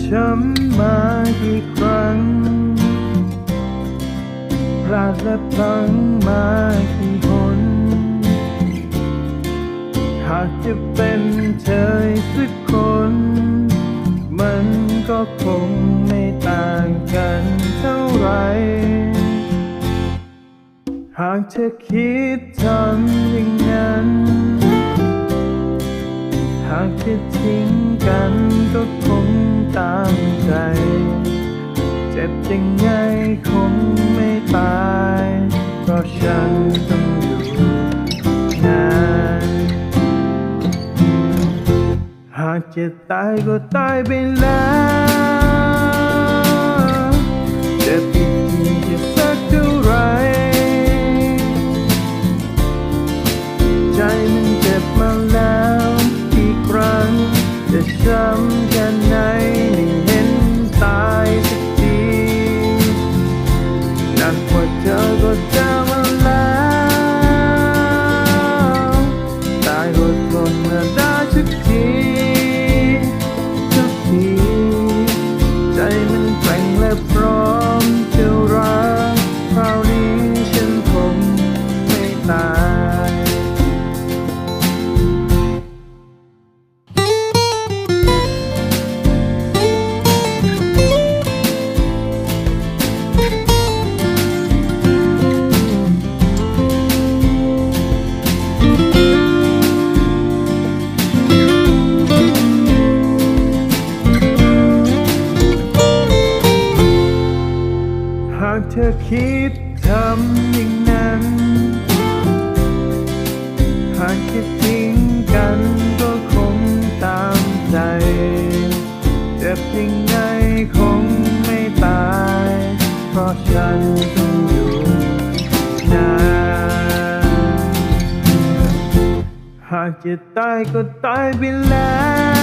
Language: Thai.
ช้ำมากี่ครั้ง พลาดและพลั้งมากี่หนหากจะเป็นเธอสักคน มันก็คงไม่ต่างกันเท่าไร หากเธอคิดทำอย่างนั้นากจะทิ้งกันก็คงตามใจ เจ็บยังไงคงไม่ตาย เพราะฉันต้องอยู่นานหากจะตายก็ตายไปแล้ว เจ็บ คิดทำอย่างนั้น หากจะทิ้งกันก็คงตามใจ เจ็บยังไงคงไม่ตาย เพราะฉันต้องอยู่นานหากจะตายก็ตายไปแล้ว